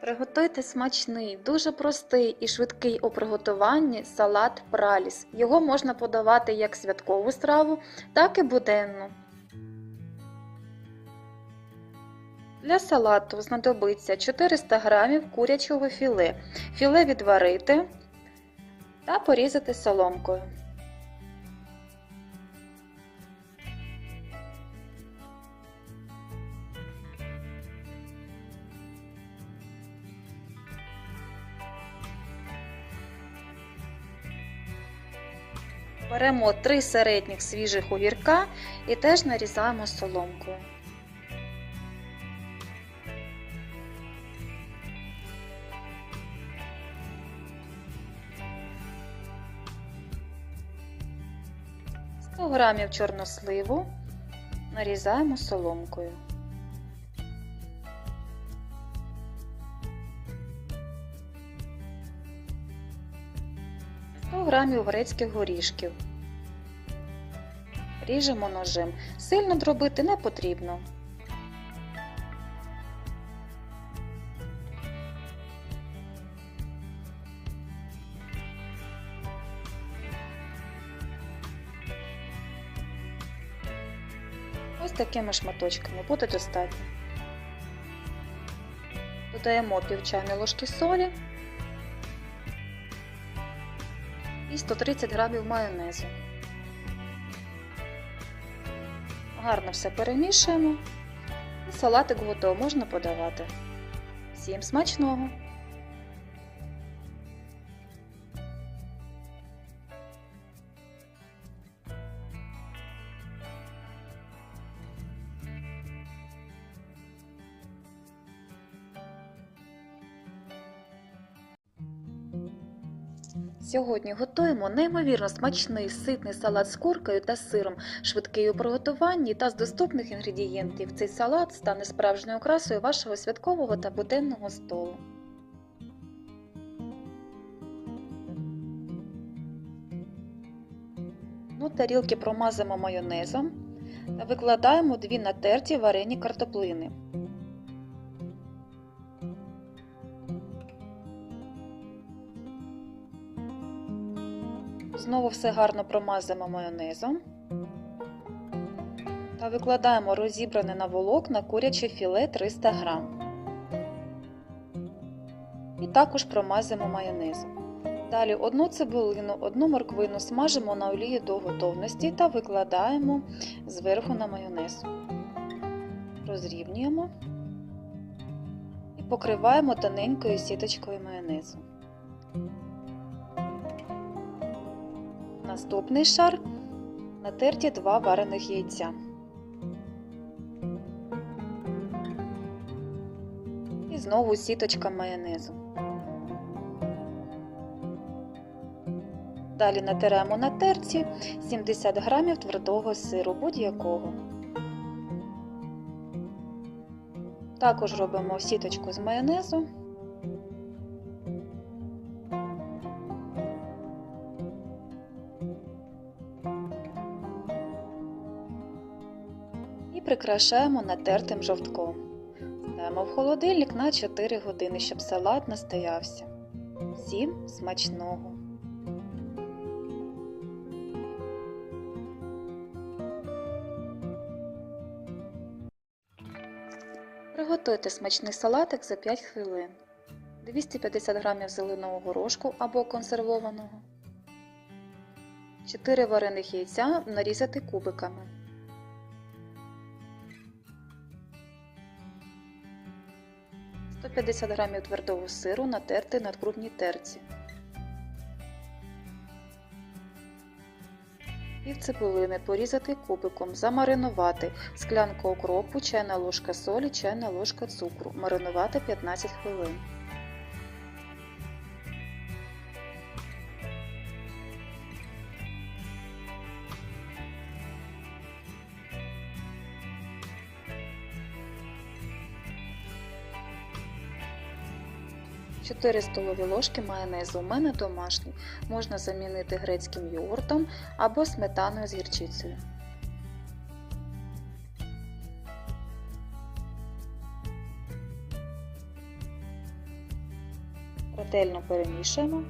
Приготуйте смачний, дуже простий і швидкий у приготуванні салат праліс. Його можна подавати як святкову страву, так і буденну. Для салату знадобиться 400 г курячого філе. Філе відварити та порізати соломкою. Беремо 3 середніх свіжих огірка і теж нарізаємо соломкою. Сто грамів чорносливу нарізаємо соломкою. Грамів грецьких горішків. Ріжемо ножем. Сильно дробити не потрібно. Ось такими шматочками буде достатньо. Додаємо пів чайної ложки солі і 130 грамів майонезу. Гарно все перемішуємо і салатик готовий можна подавати. Всім смачного! Сьогодні готуємо неймовірно смачний ситний салат з куркою та сиром, швидкий у приготуванні та з доступних інгредієнтів. Цей салат стане справжньою окрасою вашого святкового та буденного столу. Ну, тарілки промазимо майонезом викладаємо дві натерті варені картоплини. Знову все гарно промазуємо майонезом та викладаємо розібране на волокна куряче філе 300 г. І також промазуємо майонезом. Далі одну цибулину, одну морквину смажимо на олії до готовності та викладаємо зверху на майонез. Розрівнюємо і покриваємо тоненькою сіточкою майонезу. Наступний шар натерті два варених яйця. І знову сіточка майонезу. Далі натираємо на терці 70 грамів твердого сиру будь-якого. Також робимо сіточку з майонезу. Прикрашаємо натертим жовтком. Ставимо в холодильник на 4 години, щоб салат настоявся. Всім смачного! Приготуйте смачний салатик за 5 хвилин. 250 г зеленого горошку або консервованого. 4 варених яйця нарізати кубиками. 150 г твердого сиру натерти на крупній терці. Пів цибулини порізати кубиком, замаринувати, склянку окропу, чайна ложка солі, чайна ложка цукру. Маринувати 15 хвилин. Чотири столові ложки майонезу. У мене домашній. Можна замінити грецьким йогуртом або сметаною з гірчицею. Ретельно перемішуємо.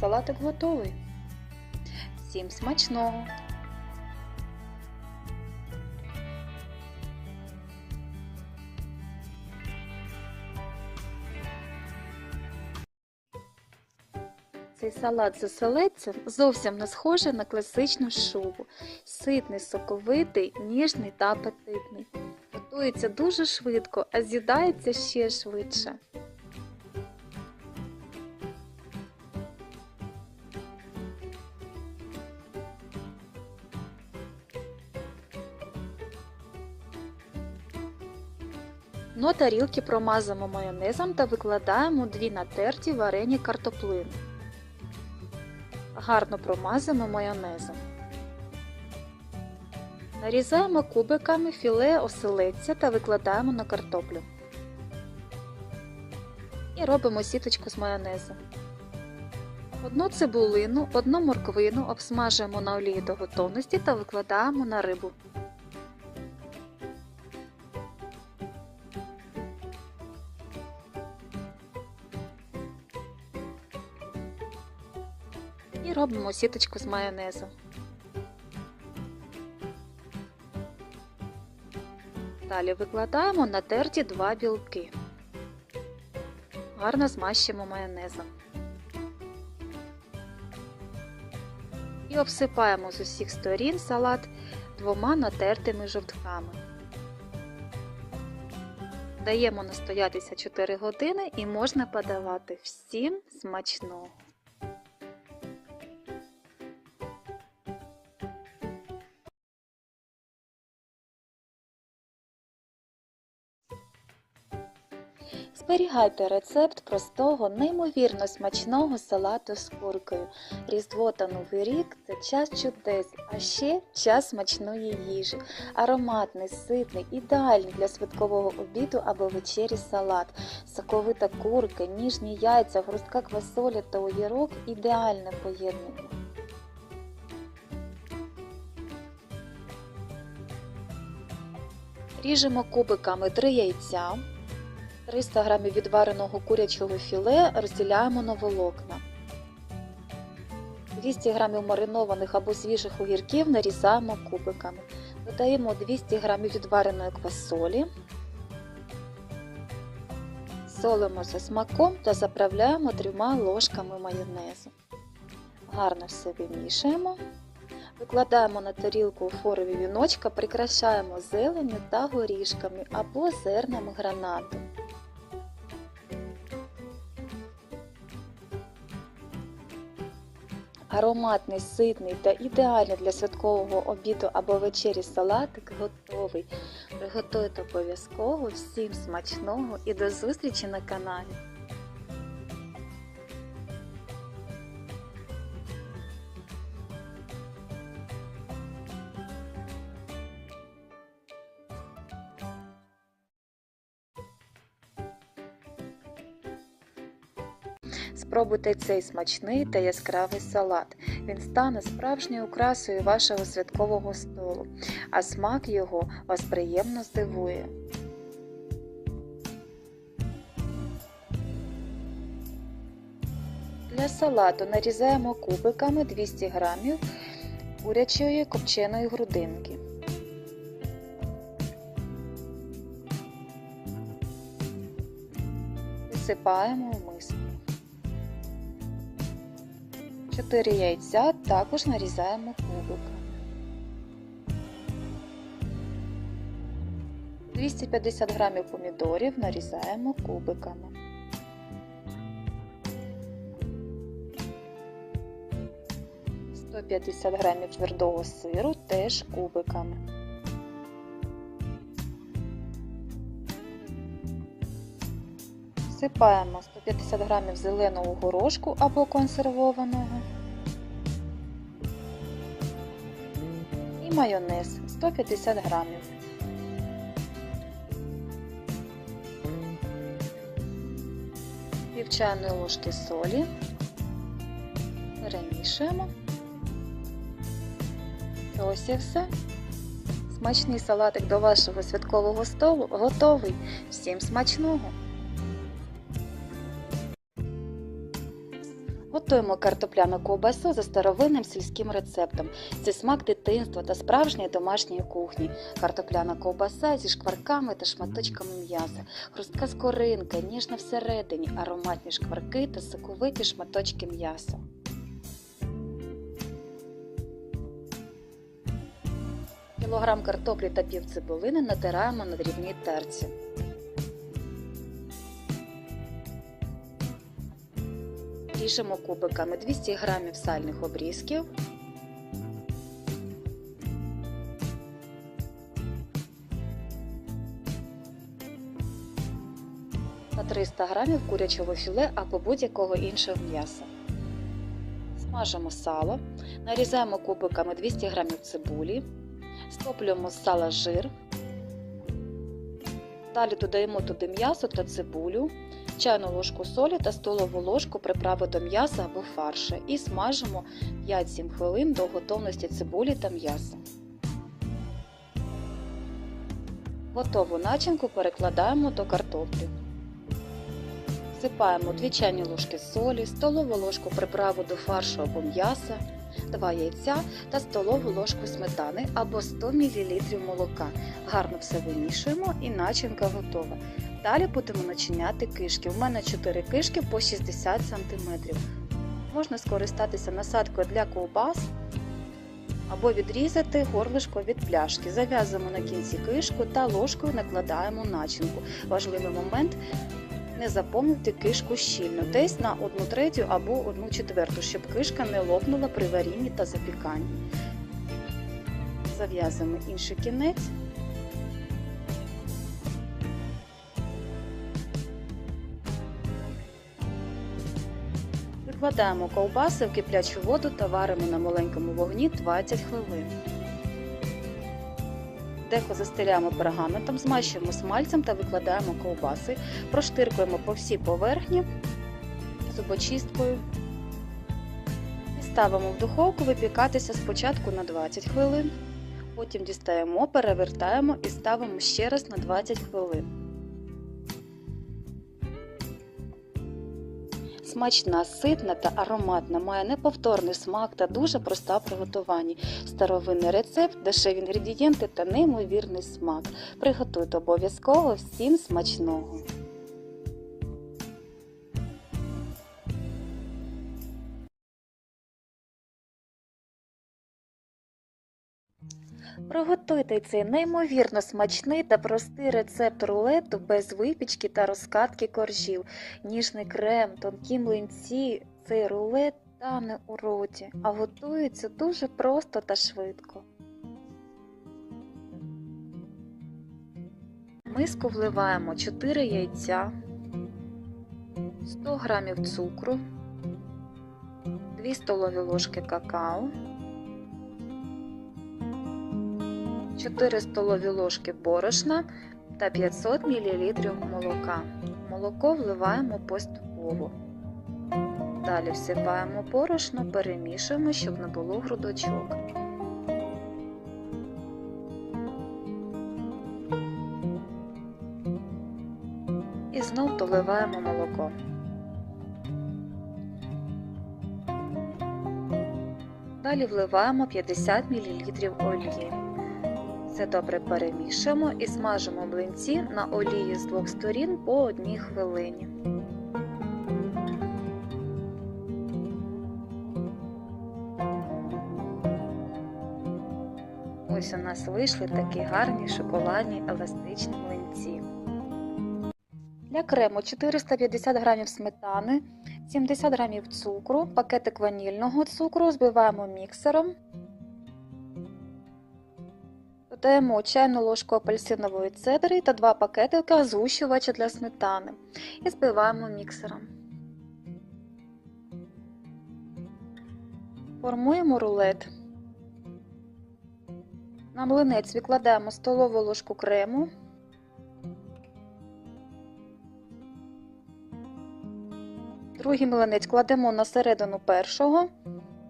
Салатик готовий. Всім смачного! Цей салат з оселедцем зовсім не схожий на класичну шубу. Ситний, соковитий, ніжний та апетитний. Готується дуже швидко, а з'їдається ще швидше. Дно тарілки промазуємо майонезом та викладаємо дві натерті варені картоплини. Гарно промазуємо майонезом. Нарізаємо кубиками філе оселедця та викладаємо на картоплю. І робимо сіточку з майонезу. Одну цибулину, одну морквину обсмажуємо на олії до готовності та викладаємо на рибу. Робимо сіточку з майонезу. Далі викладаємо на терті два білки. Гарно змащуємо майонезом. І обсипаємо з усіх сторін салат двома натертими жовтками. Даємо настоятися 4 години і можна подавати всім смачного! Зберігайте рецепт простого, неймовірно смачного салату з куркою. Різдво та Новий рік це час чудес, а ще час смачної їжі. Ароматний, ситний, ідеальний для святкового обіду або вечері салат. Соковита курка, ніжні яйця, грустка квасолі та огірок ідеальне поєднання. Ріжемо кубиками 3 яйця. 300 г відвареного курячого філе розділяємо на волокна. 200 г маринованих або свіжих огірків нарізаємо кубиками. Додаємо 200 г відвареної квасолі. Солимо за смаком та заправляємо трьома ложками майонезу. Гарно все вимішуємо. Викладаємо на тарілку у форові віночка, прикрашаємо зеленню та горішками або зернами гранату. Ароматний, ситний та ідеальний для святкового обіду або вечері салатик готовий. Приготуйте обов'язково всім смачного і до зустрічі на каналі. Спробуйте цей смачний та яскравий салат. Він стане справжньою окрасою вашого святкового столу, а смак його вас приємно здивує. Для салату нарізаємо кубиками 200 г курячої копченої грудинки. Висипаємо в миску. 4 яйця також нарізаємо кубиками. 250 грамів помідорів нарізаємо кубиками. Сто 150 грамів твердого сиру теж кубиками. Всипаємо 150 грамів зеленого горошку або консервованого і майонез 150 грамів. Пів чайної ложки солі, перемішуємо. Ось і все. Смачний салатик до вашого святкового столу готовий. Всім смачного! Готуємо картопляну ковбасу за старовинним сільським рецептом. Це смак дитинства та справжньої домашньої кухні. Картопляна ковбаса зі шкварками та шматочками м'яса, хрустка скоринка, ніжна всередині, ароматні шкварки та соковиті шматочки м'яса. Кілограм картоплі та пів цибулини натираємо на дрібній терці. Ріжемо кубиками 200 г сальних обрізків. Та 300 г курячого філе або будь-якого іншого м'яса. Смажимо сало, нарізаємо кубиками 200 г цибулі, стоплюємо з сала жир. Далі додаємо туди м'ясо та цибулю, чайну ложку солі та столову ложку приправи до м'яса або фарша і смажимо 5-7 хвилин до готовності цибулі та м'яса. Готову начинку перекладаємо до картоплі. Всипаємо 2 чайні ложки солі, столову ложку приправу до фаршу або м'яса, 2 яйця та столову ложку сметани або 100 мл молока. Гарно все вимішуємо і начинка готова. Далі будемо начиняти кишки. У мене 4 кишки по 60 см. Можна скористатися насадкою для ковбас або відрізати горлишко від пляшки. Зав'язуємо на кінці кишку та ложкою накладаємо начинку. Важливий момент не заповнити кишку щільно, десь на 1 третю або 1 четверту, щоб кишка не лопнула при варінні та запіканні. Зав'язуємо інший кінець. Викладаємо ковбаси в киплячу воду та варимо на маленькому вогні 20 хвилин. Дехо застеляємо пергаментом, змащуємо смальцем та викладаємо ковбаси, проштиркуємо по всій поверхні зубочисткою ставимо в духовку випікатися спочатку на 20 хвилин, потім дістаємо, перевертаємо і ставимо ще раз на 20 хвилин. Смачна, ситна та ароматна, має неповторний смак та дуже проста в приготуванні. Старовинний рецепт, дешеві інгредієнти та неймовірний смак. Приготуйте обов'язково всім смачного! Приготуйте цей неймовірно смачний та простий рецепт рулету без випічки та розкатки коржів. Ніжний крем, тонкі млинці, цей рулет тане у роті, а готується дуже просто та швидко. Миску вливаємо 4 яйця, 100 г цукру, 2 столові ложки какао. 4 столові ложки борошна та 500 мл молока. Молоко вливаємо поступово. Далі всипаємо борошно, перемішуємо, щоб не було грудочок. І знов доливаємо молоко. Далі вливаємо 50 мл олії. Все добре перемішуємо і смажимо млинці на олії з двох сторін по одній хвилині. Ось у нас вийшли такі гарні шоколадні еластичні млинці. Для крему 450 г сметани, 70 г цукру, пакетик ванільного цукру збиваємо міксером. Додаємо чайну ложку апельсинової цедри та 2 пакетика згущувача для сметани і збиваємо міксером. Формуємо рулет. На млинець викладаємо столову ложку крему. Другий млинець кладемо на середину першого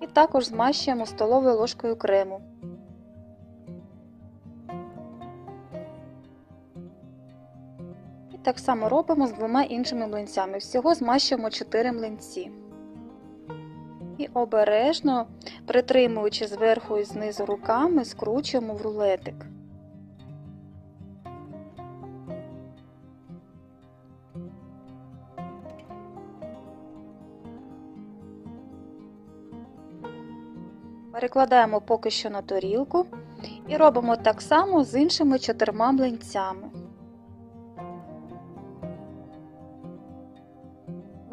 і також змащуємо столовою ложкою крему. Так само робимо з двома іншими млинцями. Всього змащуємо 4 млинці. І обережно, притримуючи зверху і знизу руками, скручуємо в рулетик. Перекладаємо поки що на тарілку і робимо так само з іншими чотирма млинцями.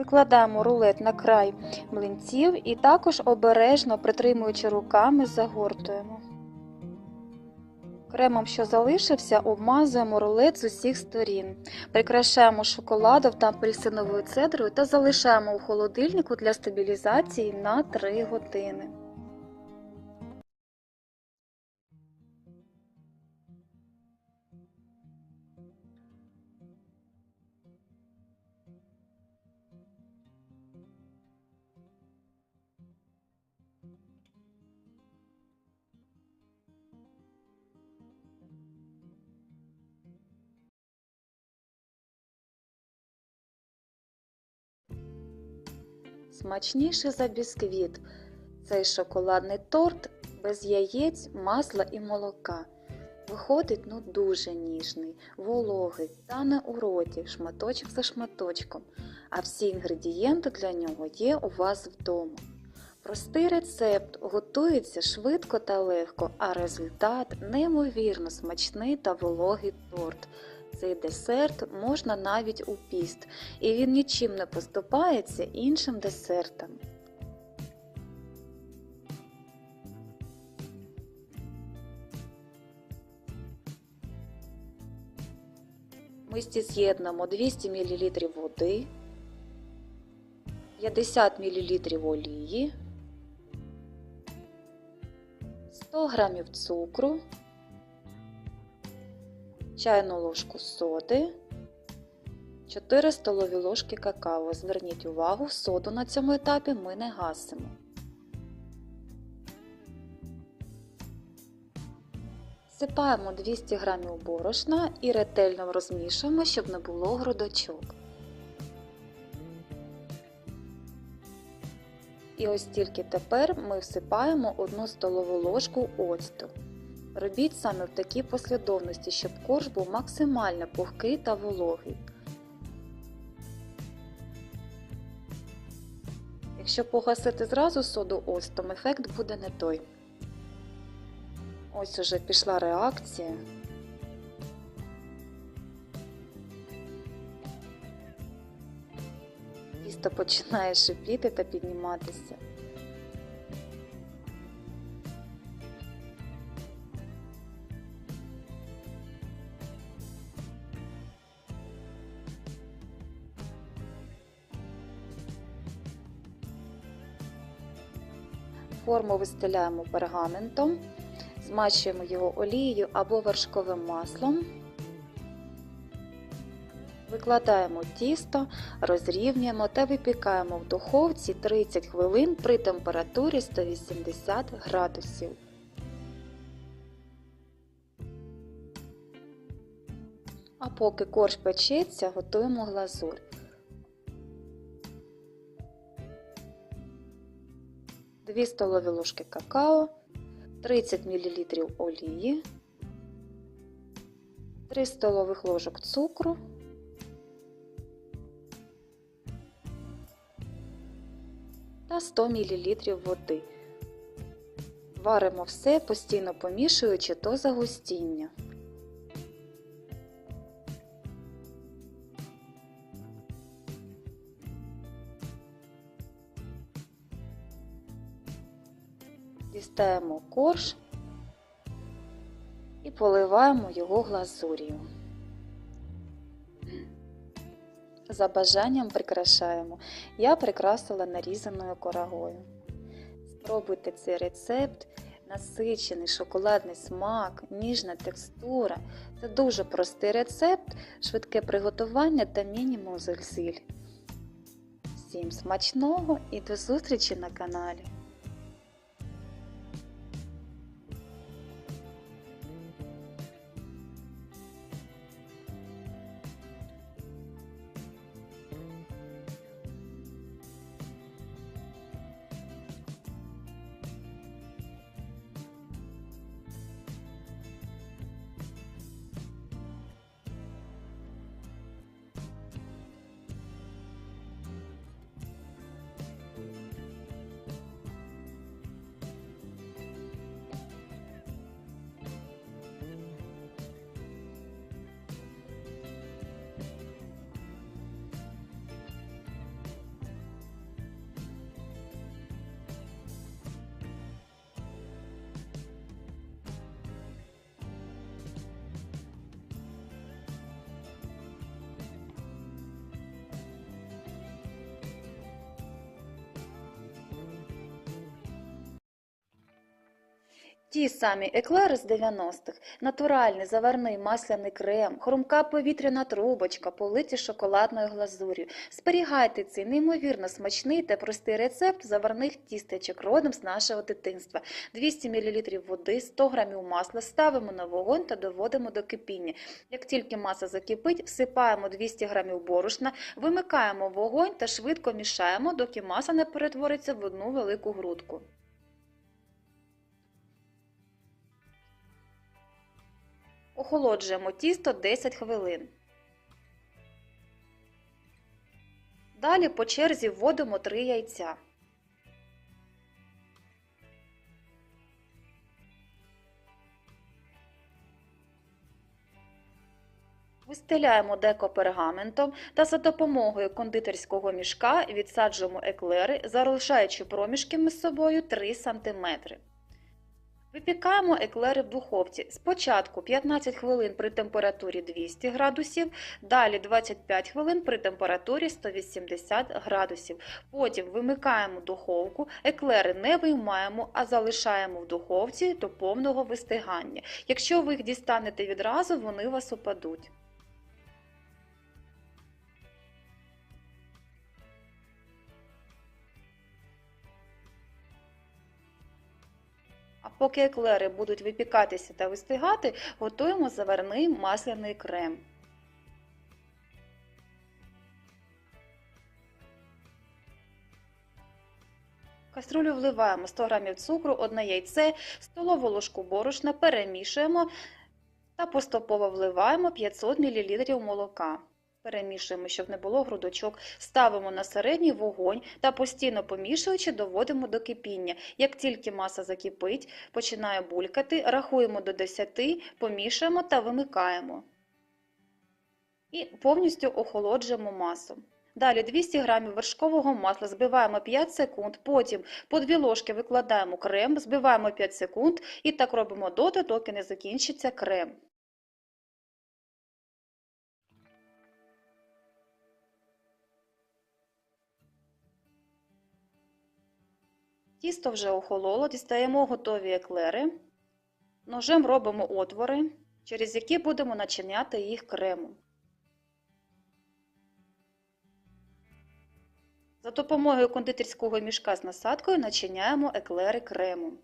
Викладаємо рулет на край млинців і також обережно притримуючи руками, загортуємо. Кремом, що залишився, обмазуємо рулет з усіх сторін. Прикрашаємо шоколадом та апельсиновою цедрою та залишаємо у холодильнику для стабілізації на 3 години. Смачніше за бісквіт. Цей шоколадний торт без яєць, масла і молока. Виходить ну дуже ніжний, вологий, тане у роті, шматочок за шматочком, а всі інгредієнти для нього є у вас вдома. Простий рецепт готується швидко та легко, а результат неймовірно смачний та вологий торт. Цей десерт можна навіть у піст, і він нічим не поступається іншим десертам. Ми з'єднуємо 200 мл води, 50 мл олії, 100 г цукру, чайну ложку соди, 4 столові ложки какао. Зверніть увагу, соду на цьому етапі ми не гасимо. Сипаємо 200 г борошна і ретельно розмішуємо, щоб не було грудочок. І ось тільки тепер ми всипаємо 1 столову ложку оцту. Робіть саме в такій послідовності, щоб корж був максимально пухкий та вологий. Якщо погасити зразу соду оцтом, ефект буде не той. Ось уже пішла реакція. Тісто починає шипіти та підніматися. Форму вистеляємо пергаментом, змачуємо його олією або вершковим маслом. Викладаємо тісто, розрівнюємо та випікаємо в духовці 30 хвилин при температурі 180 градусів. А поки корж печеться, готуємо глазурь. 2 столові ложки какао, 30 мл олії, 3 столових ложок цукру, та 100 мл води. Варимо все, постійно помішуючи до загустіння. Дістаємо корж і поливаємо його глазур'ю. За бажанням прикрашаємо. Я прикрасила нарізаною корагою. Спробуйте цей рецепт, насичений шоколадний смак, ніжна текстура. Це дуже простий рецепт, швидке приготування та мінімум зусиль. Всім смачного і до зустрічі на каналі! Ті самі еклери з 90-х, натуральний заварний масляний крем, хрумка повітряна трубочка, политі шоколадною глазур'ю. Зберігайте цей неймовірно смачний та простий рецепт заварних тістечок родом з нашого дитинства. 200 мл води, 100 г масла ставимо на вогонь та доводимо до кипіння. Як тільки маса закипить, всипаємо 200 г борошна, вимикаємо вогонь та швидко мішаємо, доки маса не перетвориться в одну велику грудку. Охолоджуємо тісто 10 хвилин. Далі по черзі вводимо 3 яйця. Вистеляємо деко пергаментом та за допомогою кондитерського мішка відсаджуємо еклери, залишаючи проміжки між собою 3 см. Випікаємо еклери в духовці. Спочатку 15 хвилин при температурі 200 градусів, далі 25 хвилин при температурі 180 градусів. Потім вимикаємо духовку, еклери не виймаємо, а залишаємо в духовці до повного вистигання. Якщо ви їх дістанете відразу, вони вас упадуть. Поки еклери будуть випікатися та вистигати, готуємо заварний масляний крем. Каструлю вливаємо 100 г цукру, одне яйце, столову ложку борошна, перемішуємо та поступово вливаємо 500 мл молока. Перемішуємо, щоб не було грудочок, ставимо на середній вогонь та постійно помішуючи, доводимо до кипіння. Як тільки маса закипить, починає булькати, рахуємо до 10, помішуємо та вимикаємо. І повністю охолоджуємо масу. Далі 200 г вершкового масла збиваємо 5 секунд, потім по 2 ложки викладаємо крем, збиваємо 5 секунд і так робимо доти, доки не закінчиться крем. Тісто вже охололо, дістаємо готові еклери. Ножем робимо отвори, через які будемо начиняти їх кремом. За допомогою кондитерського мішка з насадкою начиняємо еклери кремом.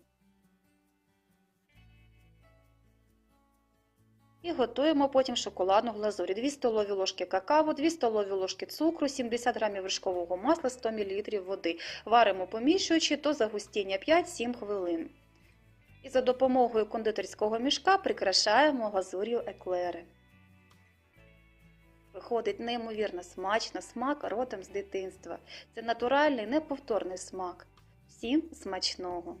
І готуємо потім шоколадну глазурь. 2 столові ложки какао, 2 столові ложки цукру, 70 г вершкового масла, 100 мл води. Варимо помішуючи до загустіння 5-7 хвилин. І за допомогою кондитерського мішка прикрашаємо глазур'ю еклери. Виходить неймовірно смачно, смак родом з дитинства. Це натуральний, неповторний смак. Всім смачного!